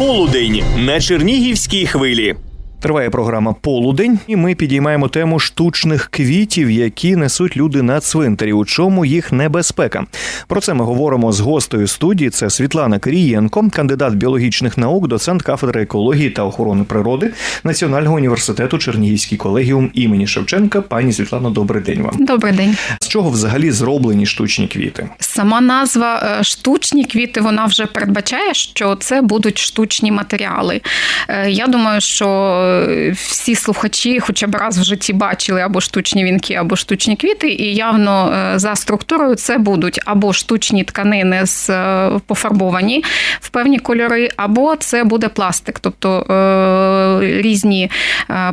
Полудень на Чернігівській хвилі. Триває програма Полудень, і ми підіймаємо тему штучних квітів, які несуть люди на цвинтарі. У чому їх небезпека? Про це ми говоримо з гостею студії. Це Світлана Кирієнко, кандидат біологічних наук, доцент кафедри екології та охорони природи Національного університету Чернігівський колегіум імені Шевченка. Пані Світлано, добрий день вам. Добрий день. З чого взагалі зроблені штучні квіти? Сама назва е, штучні квіти вона вже передбачає, що це будуть штучні матеріали. Е, Я думаю, що всі слухачі, хоча б раз в житті бачили або штучні вінки, або штучні квіти, і явно е, за структурою це будуть або штучні тканини з е, пофарбовані в певні кольори, або це буде пластик, тобто е, різні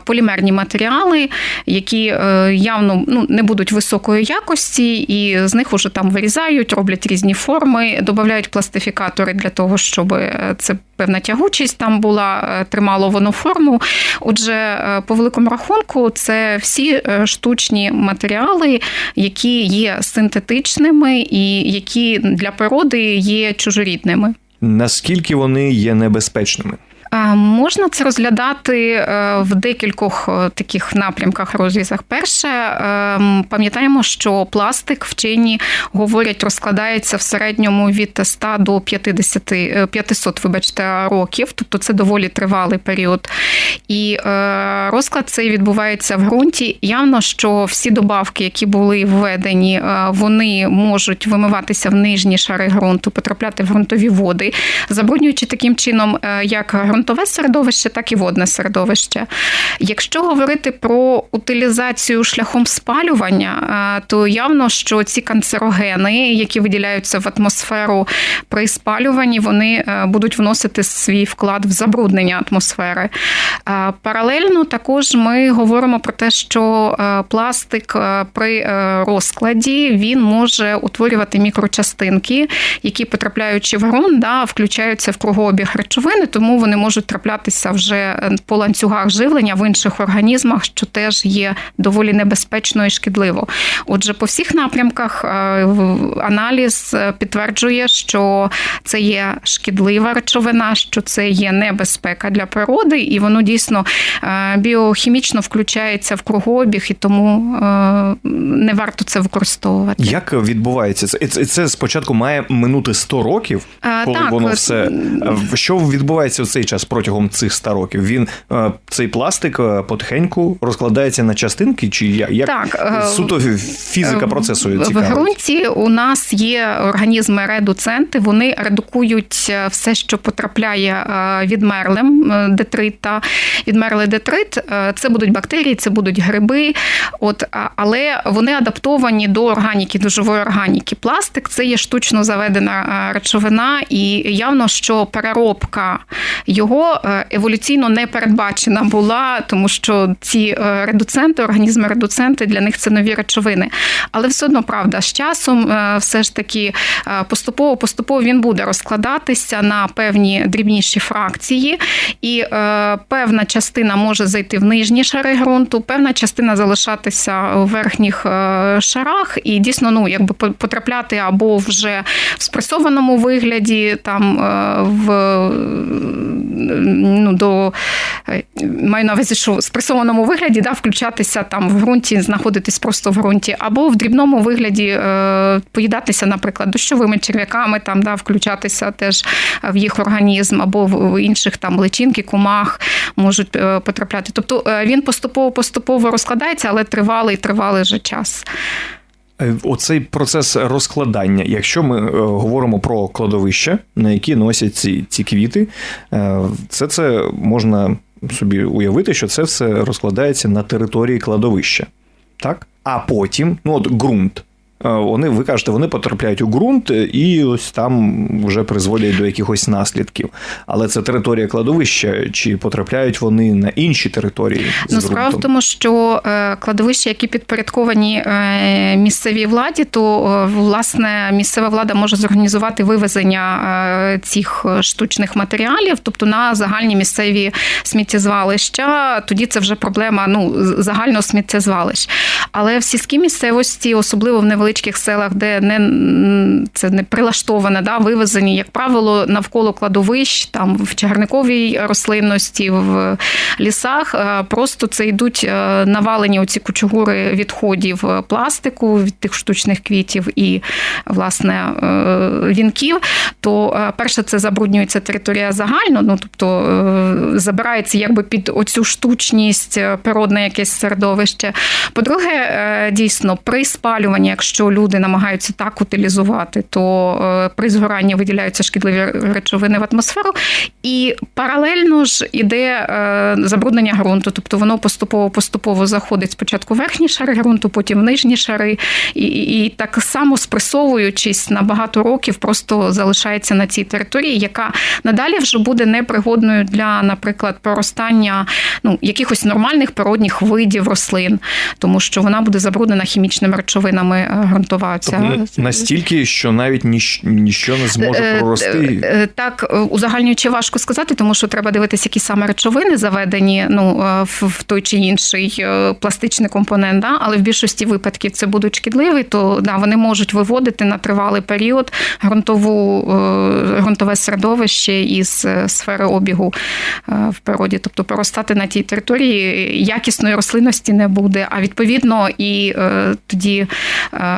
полімерні матеріали, які явно ну, не будуть високої якості, і з них уже там вирізають, роблять різні форми, додають пластифікатори для того, щоб це певна тягучість там була, е, тримало воно форму. Отже, е, по великому рахунку, це всі е, штучні матеріали, які є синтетичними і які для природи є чужорідними. Наскільки вони є небезпечними? Можна це розглядати е, в декількох е, таких напрямках розрізах. Перше, е, пам'ятаємо, що пластик вчені говорять, розкладається в середньому від 100 до 50, е, 500 вибачте, років, тобто це доволі тривалий період. І е, розклад цей відбувається в ґрунті. Явно, що всі добавки, які були введені, е, вони можуть вимиватися в нижні шари ґрунту, потрапляти в ґрунтові води, забруднюючи таким чином е, як ґрунтове середовище, так і водне середовище. Якщо говорити про утилізацію шляхом спалювання, е, то явно, що ці канцерогени, які виділяються в атмосферу при спалюванні, вони е, будуть вносити свій вклад в забруднення атмосфери. Е, Паралельно також ми говоримо про те, що пластик при розкладі він може утворювати мікрочастинки, які потрапляючи в ґрунт, да, включаються в кругообіг речовини, тому вони можуть траплятися вже е, по ланцюгах живлення в інших організмах, що теж є доволі небезпечно і шкідливо. Отже, по всіх напрямках е, аналіз е, підтверджує, що це є шкідлива речовина, що це є небезпека для природи, і воно дійсно біохімічно включається в кругообіг, і тому не варто це використовувати. Як відбувається це? І Це, це спочатку має минути 100 років, коли так, воно все. Що відбувається в цей час протягом цих 100 років? Він е, цей пластик е, потихеньку розкладається на частинки, чи як, Так, е, суто фізика процесу В ґрунті у нас є організми редуценти, вони редукують все, що потрапляє відмерлим е, детрит відмерлий детрит. Це будуть бактерії, це будуть гриби. От, але вони адаптовані до органіки, до живої органіки. Пластик це є штучно заведена речовина, і явно, що переробка його е, еволюційно не передбачена була, тому що ці е, редуценти, організми редуценти для них це нові речовини. Але все одно правда, з часом е, все ж таки поступово поступово він буде розкладатися на певні дрібніші фракції, і певна частина може зайти в нижні шари ґрунту, певна частина залишатися у верхніх шарах, і дійсно ну якби по- потрапляти або вже в спресованому вигляді, там в ну, до е, маю на увазі, що в спресованому вигляді да, включатися там в ґрунті, знаходитись просто в ґрунті, або в дрібному вигляді е, поїдатися, наприклад, дощовими черв'яками, там да, включатися теж в їх організм, або в інших там личинки, кумах можуть е, потрапляти. Тобто він поступово поступово розкладається, але тривалий тривалий же час. Е, Оцей процес розкладання, якщо ми е, говоримо про кладовища, на які носять ці, ці квіти, е, це це можна собі уявити, що це все розкладається на території кладовища. Так? А потім, ну от ґрунт. Е, Вони, ви кажете, вони потрапляють у ґрунт е, і ось там вже призводять до якихось наслідків. Але це територія кладовища, чи потрапляють вони на інші території? Ну, справа в тому, що е, кладовища, які підпорядковані місцевій владі, то власне місцева влада може зорганізувати вивезення цих штучних матеріалів, тобто на загальні місцеві сміттєзвалища. Тоді це вже проблема ну загального сміттєзвалищ. Але в сільській місцевості, особливо в невеликих невеличких селах, де не це не прилаштоване, да, вивезені, як правило, навколо кладовищ, там в чагарниковій рослинності, в лісах. е, Просто це йдуть е, навалені оці кучугури відходів е, пластику від тих штучних квітів і власне вінків. То перше, це забруднюється територія загально, ну тобто забирається якби під оцю штучність природне якесь середовище. По-друге, дійсно, при спалюванні, якщо люди намагаються так утилізувати, то е, при згоранні виділяються шкідливі речовини в атмосферу, і паралельно ж іде е, забруднення ґрунту, тобто воно поступово поступово заходить спочатку в верхні шари ґрунту, потім в нижні шари, і, і, і так само спресовуючись на багато років, просто залишається на цій території, яка надалі вже буде непригодною для, наприклад, проростання ну, якихось нормальних природних видів рослин, тому що вона буде забруднена хімічними речовинами е, ця- Тобто настільки, що навіть ніч, ніщо не зможе Е, прорости. е, е, Так, е, узагальнюючи важко сказати, тому що треба дивитися, які саме речовини заведені ну, е, в в той чи інший е, пластичний компонент. Да? Але в більшості випадків це будуть шкідливі, то да, вони можуть виводити на тривалий період ґрунтову, е, ґрунтове середовище із е, сфери обігу е, в природі. Тобто проростати на тій території якісної рослинності не буде, а відповідно і е, тоді е,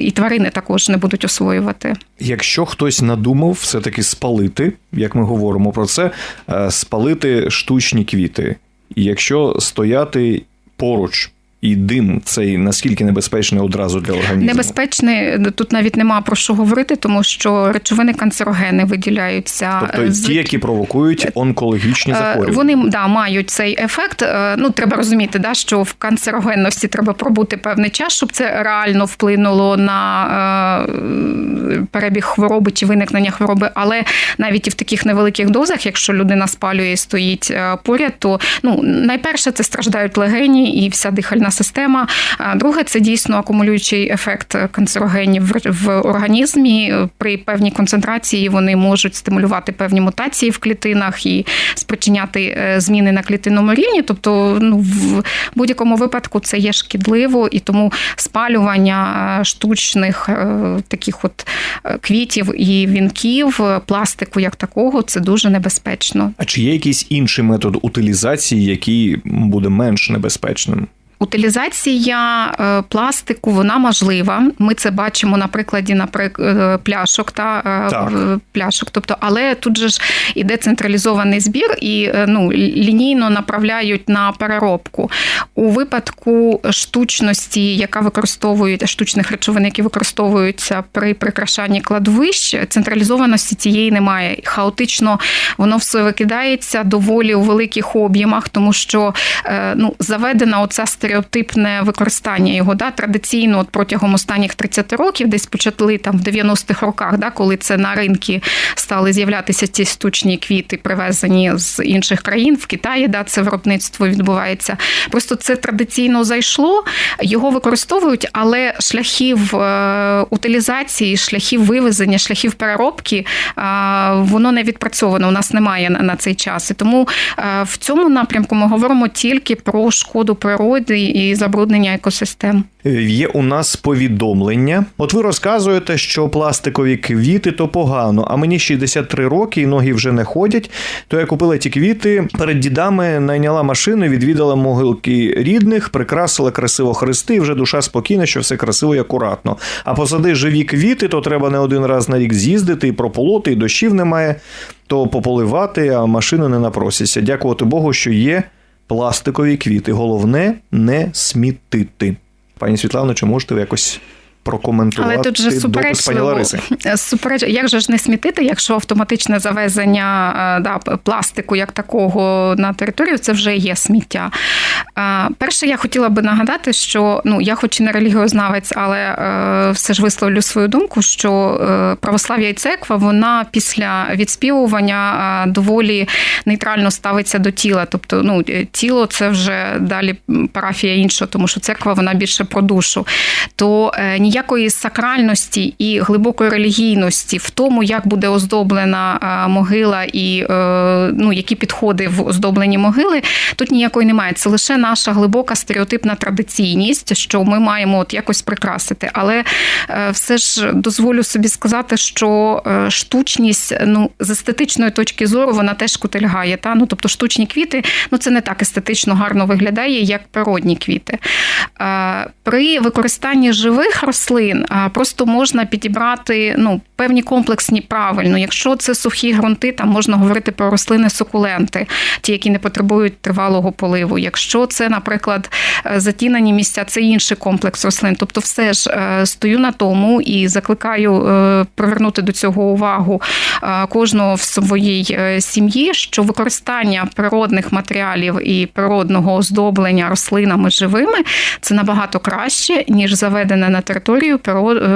і тварини також не будуть освоювати. Якщо хтось надумав все-таки спалити, як ми говоримо про це, е, спалити штучні квіти, і якщо стояти поруч. І дим цей наскільки небезпечний одразу для організму? Небезпечний тут навіть нема про що говорити, тому що речовини канцерогени виділяються. Тобто з- ті, які провокують онкологічні Е, захворювання. Вони да, мають цей ефект. Е, Ну, треба розуміти, да, що в канцерогенності треба пробути певний час, щоб це реально вплинуло на е, перебіг хвороби чи виникнення хвороби. Але навіть і в таких невеликих дозах, якщо людина спалює і стоїть е, поряд, то ну, найперше це страждають легені і вся дихальна система. Друге, це дійсно акумулюючий ефект канцерогенів в- організмі. При певній концентрації вони можуть стимулювати певні мутації в клітинах і спричиняти е, зміни на клітинному рівні. Тобто, ну в будь-якому випадку це є шкідливо, і тому спалювання е, штучних е, таких от квітів і вінків, пластику як такого, це дуже небезпечно. А чи є якийсь інший метод утилізації, який буде менш небезпечним? Утилізація е, пластику вона можлива. Ми це бачимо на прикладі наприк... е, пляшок та е, Так. пляшок. Тобто, але тут же ж іде централізований збір і ну, лінійно направляють на переробку. У випадку штучності, яка використовують штучних речовин, які використовуються при прикрашанні кладовищ, централізованості цієї немає. Хаотично воно все викидається доволі у великих об'ємах, тому що ну, заведена оця стереотипне використання його. Да, традиційно от протягом останніх 30 років, десь почали там в 90-х роках, да, коли це на ринки стали з'являтися ці штучні квіти, привезені з інших країн, в Китаї, да, це виробництво відбувається. Просто це традиційно зайшло, його використовують, але шляхів е, утилізації, шляхів вивезення, шляхів переробки е, воно не відпрацьовано. У нас немає на, цей час. І тому е, в цьому напрямку ми говоримо тільки про шкоду природи і забруднення екосистем. Е, Є у нас повідомлення. От ви розказуєте, що пластикові квіти то погано, а мені 63 роки і ноги вже не ходять. То я купила ті квіти перед дідами, найняла машину, відвідала могилки рідних, прикрасила красиво хрести, і вже душа спокійна, що все красиво і акуратно. А посади живі квіти, то треба не один раз на рік з'їздити і прополоти, і дощів немає, то пополивати, а машини не напросяться. Дякувати Богу, що є пластикові квіти. Головне не смітити. Пані Світлано, чи можете ви якось прокоментувати Але тут же суперечливо. Лариси? Супереч... Як же ж не смітити, якщо автоматичне завезення е, да, пластику як такого на територію, це вже є сміття. Е, Перше, я хотіла би нагадати, що ну я, хоч і не релігіознавець, але е, все ж висловлю свою думку, що православ'я і церква вона після відспівування доволі нейтрально ставиться до тіла. Тобто, ну тіло це вже далі парафія інша, тому що церква вона більше про душу. То ніяк ніякої сакральності і глибокої релігійності в тому, як буде оздоблена е, могила і е, ну, які підходи в оздобленні могили, тут ніякої немає. Це лише наша глибока стереотипна традиційність, що ми маємо от якось прикрасити. Але е, все ж дозволю собі сказати, що штучність ну, з естетичної точки зору вона теж кутильгає. Та? Ну, тобто штучні квіти ну, це не так естетично гарно виглядає, як природні квіти. При використанні живих рослин е, просто можна підібрати ну, певні комплексні правильно. Якщо це сухі ґрунти, там можна говорити про рослини сукуленти, ті, які не потребують тривалого поливу. Якщо це, наприклад, е, затінені місця, це інший комплекс рослин. Тобто, все ж е, стою на тому і закликаю е, привернути до цього увагу кожного в своїй сім'ї, що використання природних матеріалів і природного оздоблення рослинами живими це набагато краще, ніж заведене на територію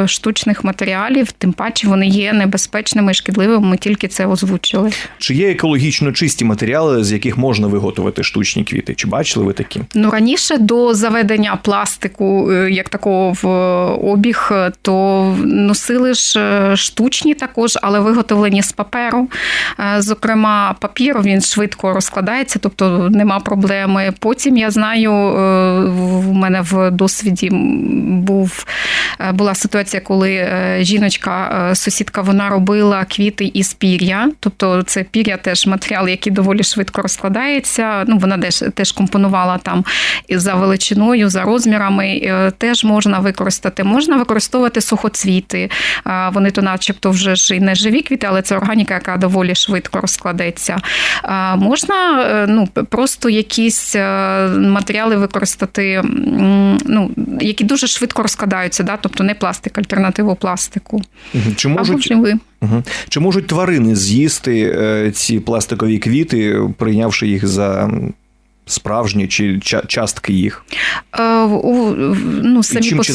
штучних матеріалів. Тим паче вони є небезпечними і шкідливими. Ми тільки це озвучили. Чи є екологічно чисті матеріали, з яких можна виготовити штучні квіти? Чи бачили ви такі? Ну раніше до заведення пластику е, як такого в обіг, е, то носили ж е, штучні також, але виготовлені з паперу. Е, Зокрема, папір він швидко розкладається, тобто нема проблеми. Потім я знаю, е, в мене в досвіді був е, була ситуація, коли е, жіночка, е, сусідка, вона робила квіти із пір'я, тобто це пір'я теж матеріал, який доволі швидко розкладається. Ну вона теж теж компонувала там за величиною, за розмірами. е, Теж можна використати. Можна використовувати сухоцвіти. Е, Вони то, начебто, вже ж і не живі квіти, але це органіка, яка доволі швидко розкладеться. Е, Можна ну просто якісь матеріали використати, ну які дуже швидко розкладаються, да? тобто не пластик, альтернативу пластику. Мгм. Чи Або ви. Угу. Чи можуть тварини з'їсти е, ці пластикові квіти, прийнявши їх за справжні чи ча- частки їх? Е, у- Ну, І чим, по чи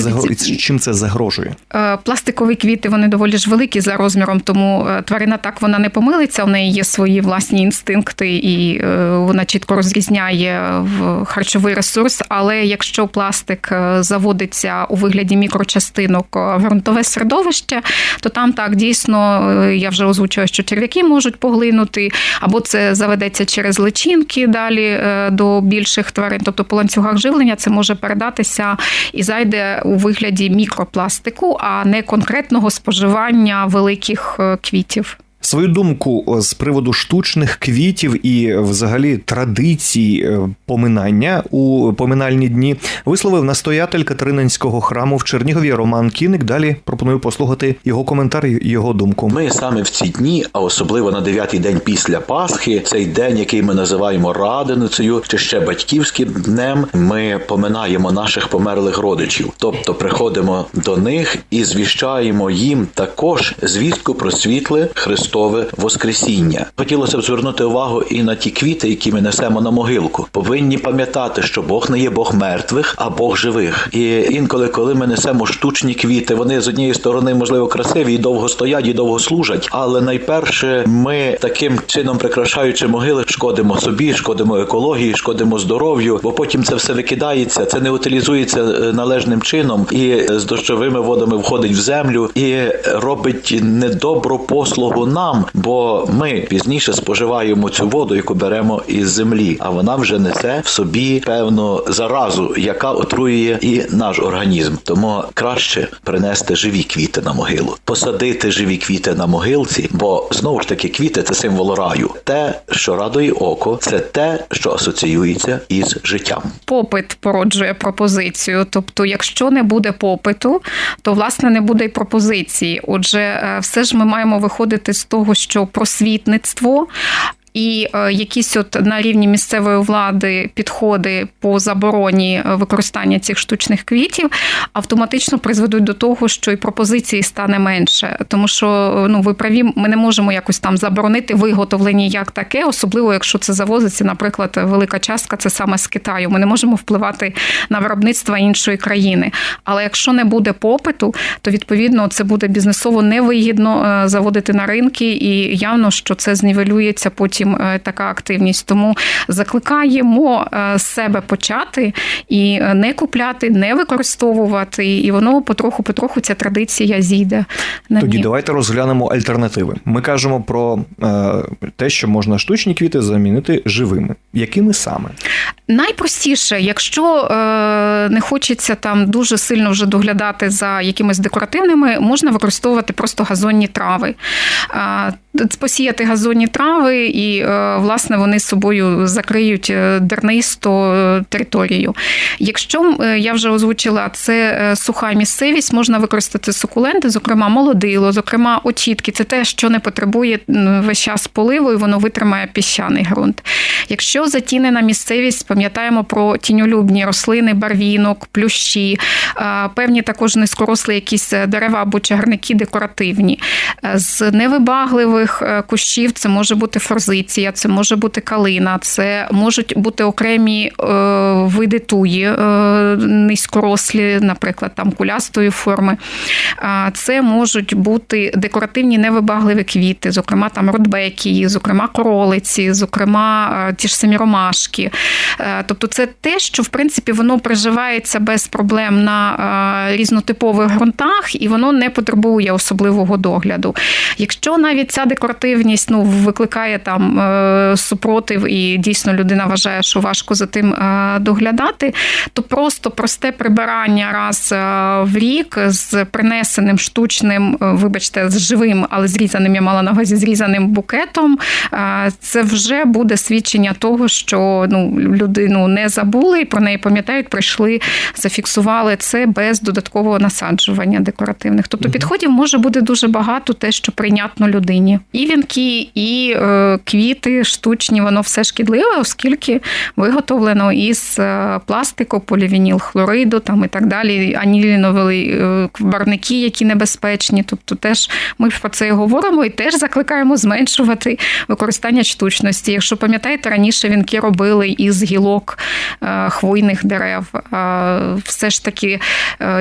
і чим це загрожує? Е, Пластикові квіти вони доволі ж великі за розміром, тому е, тварина так вона не помилиться. В неї є свої власні інстинкти, і е, вона чітко розрізняє харчовий ресурс. Але якщо пластик заводиться у вигляді мікрочастинок в ґрунтове середовище, то там так дійсно я вже озвучила, що черв'яки можуть поглинути, або це заведеться через личинки далі е, до більших тварин. Тобто по ланцюгах живлення це може передатися і зайде у вигляді мікропластику, а не конкретного споживання великих е, квітів. Свою думку з приводу штучних квітів і взагалі традицій е, поминання у поминальні дні висловив настоятель Катерининського храму в Чернігові Роман Кіник. Далі пропоную послухати його коментар і його думку. Ми саме в ці дні, а особливо на дев'ятий день після Пасхи, цей день, який ми називаємо Раденицею чи ще батьківським днем, ми поминаємо наших померлих родичів, тобто приходимо до них і звіщаємо їм також звістку про світле Христове Воскресіння. Хотілося б звернути увагу і на ті квіти, які ми несемо на могилку. Повинні пам'ятати, що Бог не є Бог мертвих, а Бог живих. І інколи, коли ми несемо штучні квіти, вони з однієї сторони, можливо, красиві і довго стоять, і довго служать. Але найперше, ми таким чином, прикрашаючи могили, шкодимо собі, шкодимо екології, шкодимо здоров'ю, бо потім це все викидається, це не утилізується е, належним чином і з дощовими водами входить в землю і робить недобру послугу нам, бо ми пізніше споживаємо цю воду, яку беремо із землі, а вона вже несе в собі певну заразу, яка отруює і наш організм. Тому краще принести живі квіти на могилу, посадити живі квіти на могилці, бо знову ж таки квіти це символ раю. Те, що радує око, це те, що асоціюється із життям. Попит породжує пропозицію. Тобто, якщо не буде попиту, то власне не буде й пропозиції. Отже, е, все ж ми маємо виходити з того, що просвітництво. І е, якісь от на рівні місцевої влади підходи по забороні е, використання цих штучних квітів автоматично призведуть до того, що і пропозиції стане менше, тому що е, ну ви праві, ми не можемо якось там заборонити виготовлення як таке, особливо якщо це завозиться, наприклад, велика частка це саме з Китаю. Ми не можемо впливати на виробництво іншої країни. Але якщо не буде попиту, то відповідно це буде бізнесово невигідно заводити на ринки, і явно, що це знівелюється потім потім е, така активність. Тому закликаємо е, з себе почати і е, не купляти, не використовувати, і воно потроху-потроху ця традиція зійде. На Тоді ні. давайте розглянемо альтернативи. Ми кажемо про те, що можна штучні квіти замінити живими. Якими саме? Найпростіше, якщо не хочеться там дуже сильно вже доглядати за якимись декоративними, можна використовувати просто газонні трави. Посіяти газонні трави, і е, власне вони собою закриють е, дернисту е, територію. Якщо я вже озвучила це суха місцевість, можна використати сукуленти, зокрема молодило, зокрема очітки. Це те, що не потребує весь час поливу, і воно витримає піщаний ґрунт. Якщо затінена місцевість, пам'ятаємо про тіньолюбні рослини, барвінок, плющі, певні також низькорослі якісь дерева або чагарники декоративні. З невибагливих е, кущів це може бути форзиція, це може бути калина, це можуть бути окремі е, види туї е, низькорослі, наприклад, там кулястої форми. Це можуть бути декоративні невибагливі квіти, зокрема там родбекії, зокрема королиці, зокрема ті ж самі ромашки. Тобто, це те, що в принципі воно приживається без проблем на різнотипових ґрунтах, і воно не потребує особливого догляду. Якщо навіть ця декоративність ну, викликає там е, супротив, і дійсно людина вважає, що важко за тим е, доглядати, то просто просте прибирання раз е, в рік з принесеним штучним, вибачте, з живим, але зрізаним, я мала на увазі зрізаним букетом, це вже буде свідчення того, що ну, людину не забули і про неї пам'ятають, прийшли, зафіксували це без додаткового насаджування декоративних. Тобто підходів може бути дуже багато, те, що прийнятно людині. І вінки, і е, квіти штучні, воно все шкідливе, оскільки виготовлено із е, пластику, полівініл хлориду там і так далі, анілінові е, барники, які небезпечні. Тобто, теж ми про це і говоримо і теж закликаємо зменшувати використання штучності. Якщо пам'ятаєте, раніше вінки робили із гілок хвойних дерев. Все ж таки,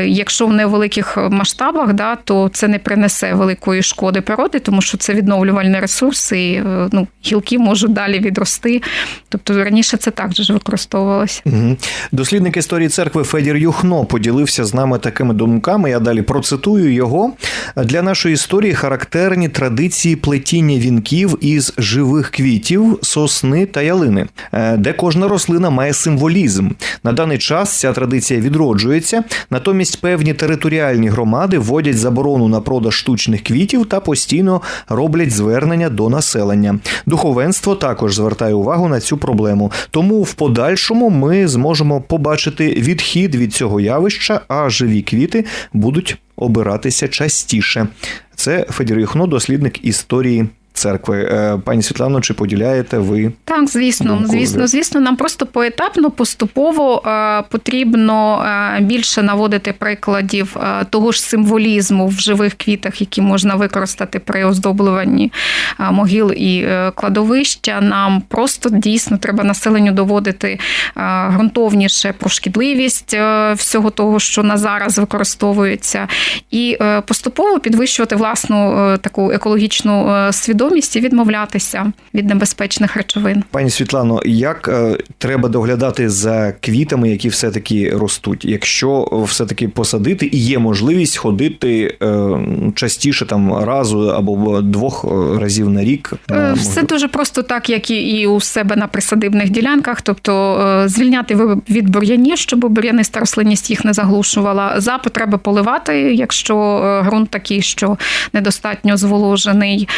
якщо в невеликих масштабах, да, то це не принесе великої шкоди природи, тому що це відновлювальний ресурс, і е, ну, гілки можуть далі відрости. Тобто раніше це також використовувалося. Угу. Дослідник історії церкви Федір Юхно поділився з нами такими думками. Я далі процитую його. Для нашої історії характерні традиції плетіння вінків із живих квітів, сосни та ялини, е, де кожна рослина має символізм. На даний час ця традиція відроджується, натомість певні територіальні громади вводять заборону на продаж штучних квітів та постійно роблять звернення до населення. Духовенство також звертає увагу на цю проблему. Тому в подальшому ми зможемо побачити відхід від цього явища, а живі квіти будуть обиратися частіше. Це Федір Юхно, дослідник історії церкви. Е, Пані Світлано, чи поділяєте ви? Так, звісно, Думку, звісно, звісно, нам просто поетапно, поступово е, потрібно е, більше наводити прикладів того ж символізму в живих квітах, які можна використати при оздоблюванні могил і кладовища. Нам просто дійсно треба населенню доводити е, ґрунтовніше про шкідливість всього того, що на зараз використовується, і поступово підвищувати власну таку екологічну е, свідомість і відмовлятися від небезпечних речовин. Пані Світлано, як е, треба доглядати за квітами, які все-таки ростуть? Якщо все-таки посадити і є можливість ходити е, частіше там разу або двох е, разів на рік? Е, е, Все можливо? дуже просто так, як і і у себе на присадибних ділянках, тобто е, звільняти від бур'янів, щоб бур'яниста рослинність їх не заглушувала. За потреби поливати, якщо е, ґрунт такий, що недостатньо зволожений.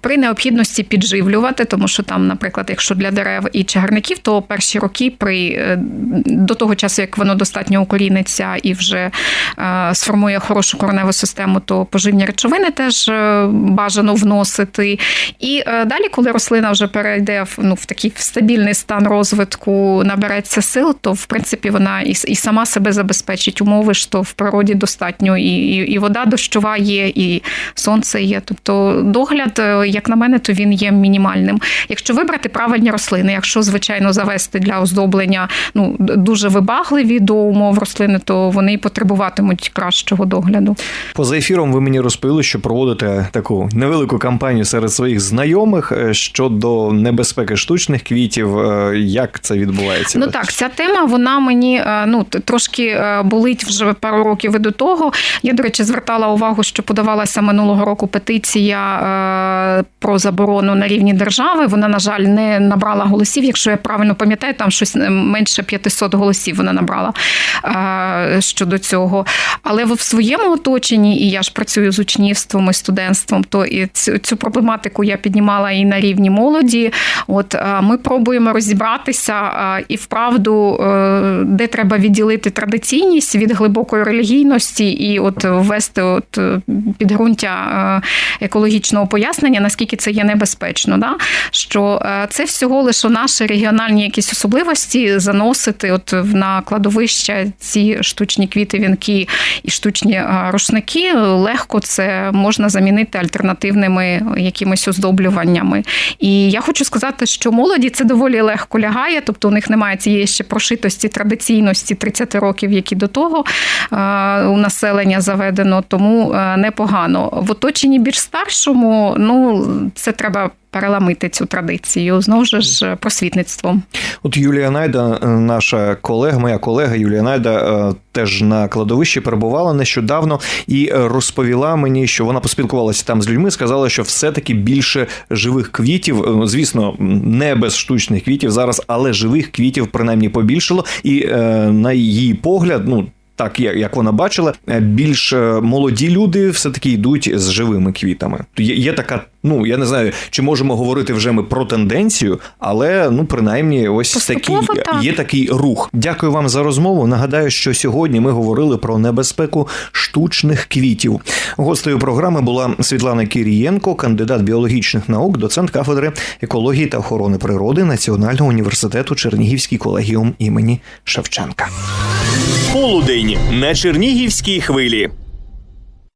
При необхідності підживлювати, тому що там, наприклад, якщо для дерев і чагарників, то перші роки при е, до того часу, як воно достатньо укоріниться і вже е, сформує хорошу кореневу систему, то поживні речовини теж е, бажано вносити. І далі, коли рослина вже перейде в ну в такий стабільний стан розвитку, набереться сил, то в принципі вона і, і сама себе забезпечить умови, що в природі достатньо, і, і, і вода дощова є, і сонце є. Тобто догляд як на мене, то він є мінімальним. Якщо вибрати правильні рослини, якщо звичайно завести для оздоблення ну дуже вибагливі до умов рослини, то вони і потребуватимуть кращого догляду. Поза ефіром ви мені розповіли, що проводите таку невелику кампанію серед своїх знайомих е, щодо небезпеки штучних квітів. Е, Як це відбувається? Ну так, ця тема вона мені е, ну трошки е, болить вже пару років і до того. Я, до речі, звертала увагу, що подавалася минулого року петиція е, про заборону на рівні держави. Вона, на жаль, не набрала голосів. Якщо я правильно пам'ятаю, там щось е, менше 500 голосів вона набрала е, щодо цього. Але в своєму оточенні, і я ж працюю з учнівством і студентством, то і цю, цю проблематику я піднімала і на рівні молоді. От е, ми пробуємо розібратися і вправду, де треба відділити традиційність від глибокої релігійності, і от ввести от підґрунтя екологічного пояснення, наскільки це є небезпечно. Да? Що е, це всього лише наші регіональні якісь особливості заносити от на кладовища ці штучні квіти, вінки і штучні е, рушники. Легко це можна замінити альтернативними якимись оздоблюваннями. І я хочу сказати, що молоді це доволі легко лягає, тобто у них немає цієї ще прошитості, традиційності 30 років, які до того е, у населення заведено, тому непогано. В оточенні більш старшому, ну це треба. Переламити цю традицію знову ж просвітництвом. От Юлія Найда, е, наша колега, моя колега Юлія Найда, е, теж на кладовищі перебувала нещодавно і розповіла мені, що вона поспілкувалася там з людьми, сказала, що все-таки більше живих квітів, е, звісно, не без штучних квітів зараз, але живих квітів принаймні побільшало. І на її погляд, ну. Так, як вона бачила, е, більш е, молоді люди все-таки йдуть з живими квітами. Є, є така, ну я не знаю, чи можемо говорити вже ми про тенденцію, але ну принаймні, ось такий так. є такий рух. Дякую вам за розмову. Нагадаю, що сьогодні ми говорили про небезпеку штучних квітів. Гостею програми була Світлана Кірієнко, кандидат біологічних наук, доцент кафедри екології та охорони природи Національного університету Чернігівський колегіум імені Шевченка. Полудень на Чернігівській хвилі.